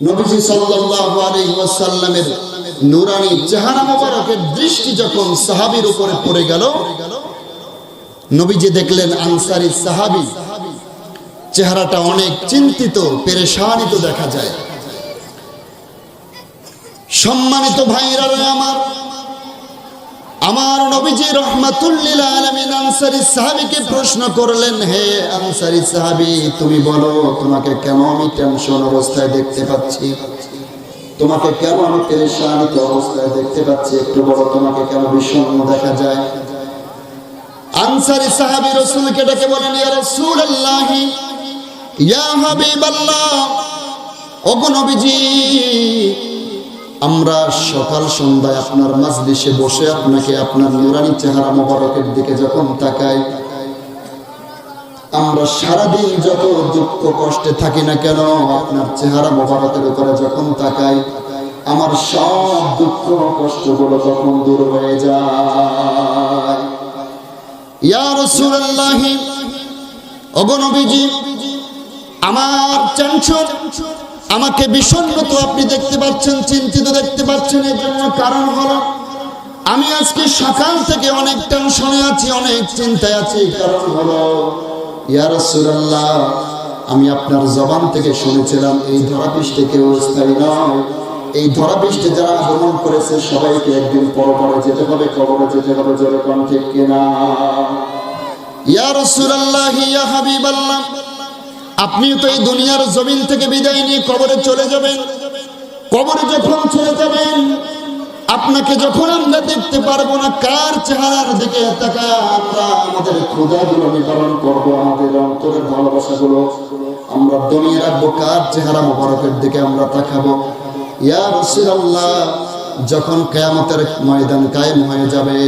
নবীজি সাল্লাল্লাহু আলাইহি ওয়াসাল্লামের নূরানি চেহারা মোবারকের দৃষ্টি যখন সাহাবীর উপরে পড়ে গেল, নবীজি দেখলেন আনসারী সাহাবী চেহারাটা অনেক চিন্তিত, পেরেশানিত দেখা যায়। সম্মানিত ভাইরা আমার আমার নবীজি রহমাতুল্লিল আলামিন আনসারী সাহাবীকে প্রশ্ন করলেন, হে আনসারি সাহাবী, তুমি বলো, তোমাকে কেন আমি টেনশন অবস্থায় দেখতে পাচ্ছি? তোমাকে কেন আমি পেরেশানিত অবস্থায় দেখতে পাচ্ছি? একটু বলো, তোমাকে কেন বিষণ্ণ দেখা যায়? আনসারী সাহাবী রাসূলকে ডেকে বলেন, ইয়া রাসূলুল্লাহ, ইয়া হাবিবাল্লাহ, ওগো নবীজি আমরা সকাল সন্ধ্যায় আপনার মাজলিসে বসে আপনাকে আপনার নুরানি চেহারা মোবারকের দিকে যখন তাকাই, আমরা সারাদিন যত দুঃখ কষ্টে থাকি না কেন, আপনার চেহারা মোবারকের উপরে যখন তাকাই, আমার সব দুঃখ কষ্টগুলো তখন দূর হয়ে যায়। ইয়া রাসূলুল্লাহ, ওগো নবীজি, আমার টেনশন আমাকে বিষণ্ণত আপনি দেখতে পাচ্ছেন, চিন্তিত দেখতে পাচ্ছেন এর জন্য কারণ হলো, আমি আজকে সকাল থেকে অনেক টেনশনে আছি, অনেক চিন্তায় আছি কারণ হলো, ইয়া রাসূলুল্লাহ, আমি আপনার জবান থেকে শুনেছিলাম, এই ধরাপৃষ্ঠে কেউ স্থায়ী নয়। এই ধরাপৃষ্ঠে যারা আগমন করেছে, সবাইকে একদিন পর পরে যেতে হবে, কবরে যেতে হবে যেরকম ঠিক কিনা? ইয়া রাসূলুল্লাহ, ইয়া হাবিবাল্লাহ আপনিও তো এই দুনিয়ার জমিন থেকে বিদায় নিয়ে কবরে চলে যাবেন। কবরে যখন চলে যাবেন, আপনাকে যখন আমরা দেখতে পারব না, কার চেহারার দিকে আমাদের করব, আমাদের আমরা রাখব, কার চেহারা দিকে আমরা তাকাবো। যখন কেয়ামতের ময়দান কায়েম হয়ে যাবে,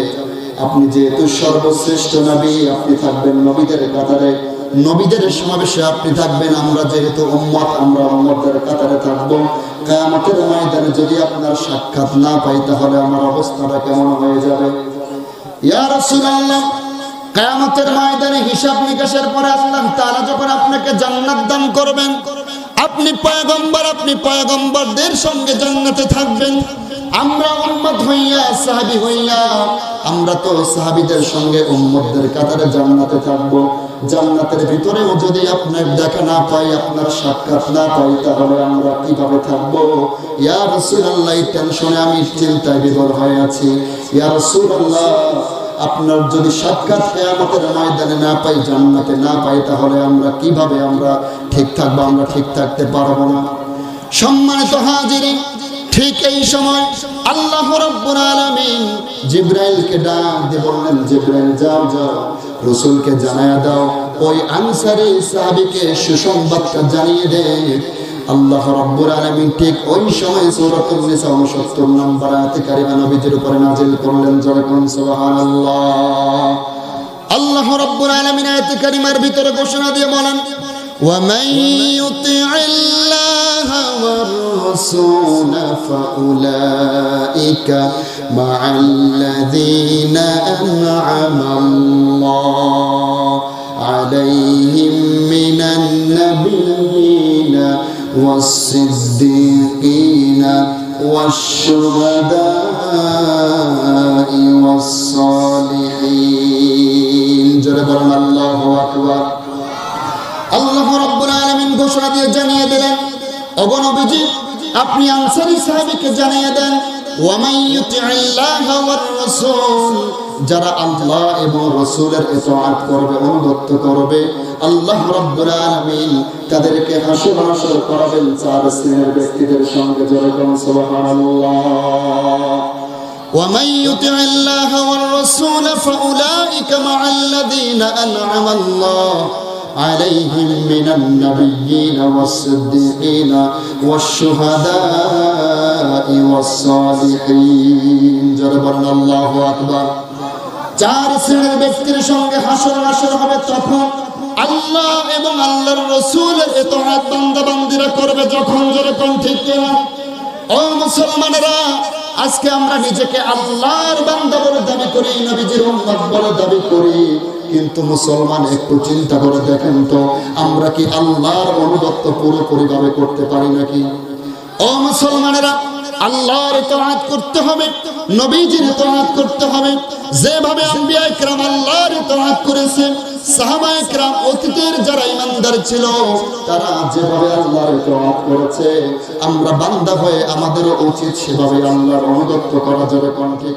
আপনি যেহেতু সর্বশ্রেষ্ঠ নবী, আপনি থাকবেন নবীদের কাতারে। নবীদের সমাবেশে আপনি থাকবেন, আমরা যেহেতু উম্মত, আমরা উম্মতদের কাতারে থাকব। কিয়ামতের ময়দানে যদি আপনার সাক্ষাৎ না পাই, তাহলে আমার অবস্থাটা কেমন হয়ে যাবে? ইয়া রাসূলুল্লাহ, কিয়ামতের ময়দানে হিসাব নিকাশের পরে আল্লাহ তাআলা যখন আপনাকে জান্নাত দান করবেন, আপনি পয়গম্বর, আপনি পয়গম্বরদের সঙ্গে জান্নাতে থাকবেন। আমরা উম্মত হইয়া সাহাবী হইয়া আমরা তো সাহাবীদের সঙ্গে উম্মতদের কাতারে জান্নাতে থাকব। জান্নাতের ভিতরেও যদি আপনার দেখা না পাই, আপনার সাক্ষাৎ না পাই, তাহলে আমরা কীভাবে থাকব? ইয়া রাসূলুল্লাহ টেনশনে আমি চিন্তায় বিভোর হয়ে আছি। ইয়া রাসূলুল্লাহ, আপনার যদি সাক্ষাৎ কেয়ামতের ময়দানে না পাই, জান্নাতে না পাই, তাহলে আমরা কীভাবে আমরা ঠিক থাকব? আমরা ঠিক থাকতে পারব না। সম্মানিত হাজিরিন ঠিক এই সময় আল্লাহ রব্বুল আলামিন জিব্রাইলকে ডাক দিয়ে বললেন, জিব্রাইল, যাও যাও। রসুলকে জানায়া দাও। ওই আনসারি সাহাবীকে সুসংবাদটা জানিয়ে দে। আল্লাহ রব্বুল আলামিন ঠিক ওই সময় সূরাতুল নিসা 69 নম্বর আয়াতে কারিমা নবীজির উপরে নাযিল করলেন যখন সুবহানাল্লাহ। আল্লাহ রব্বুল আলামিন আয়াতে কারিমার ভিতরে ঘোষণা দিয়ে বলেন, ওয়া মান ইউতি আল্লাহ ওয়া والرسول فأولئك مع الذين أنعم الله عليهم من النبيين والصديقين والشهداء والصالحين جرب الله أكبر আল্লাহ রাব্বুল আলামিন ঘোষণা দিয়ে জানিয়ে দিলেন অগণবিজি আপনি আনসারী সাহাবীকে জানিয়ে দেন ওয়ামাই ইউতিল্লাহ ওয়ার রাসূল যারা আল্লাহ এবং রাসূলের ইতাআত করবে অনুগত করবে আল্লাহ রাব্বুল আলামিন তাদেরকে হাসর হাসর করাবেন চার শ্রেণীর ব্যক্তিদের সঙ্গে যেরকম সুবহানাল্লাহ ومن يطع الله والرسول فأولئك مع الذين أنعم الله عليهم من النبيين والصديقين والشهداء والصالحين جربنا الله أكبر চার শ্রেণীর ব্যক্তির সঙ্গে হাসর হাসর হবে তখন আল্লাহ এবং আল্লাহর রসুলের এতহাত বান্দা বান্দিরা করবে যখন যেরকম ঠিক কিনা ও মুসলমানেরা আজকে আমরা নিজেকে আল্লাহর বান্দা বলে দাবি করি নবীজির উম্মত বলে দাবি করি কিন্তু মুসলমান একটু চিন্তা করে দেখেন তো, আমরা কি আল্লাহর অনুগত্য পুরোপুরি ভাবে করতে পারি নাকি? ও মুসলমানেরা, আল্লাহর তোয়াত করতে হবে, নবীজির তোয়াত করতে হবে। যেভাবে আম্বিয়া ইকরাম আল্লাহর তোয়াত করেছেন সাহাবা ইকরাম অতীতের যারা ইমানদার ছিল, তারা যেভাবে আল্লাহর তোয়াত করেছে, আমরা বান্দা হয়ে আমাদেরও উচিত সেভাবে আল্লাহর অনুগত্য করা যাবে কোন ঠিক?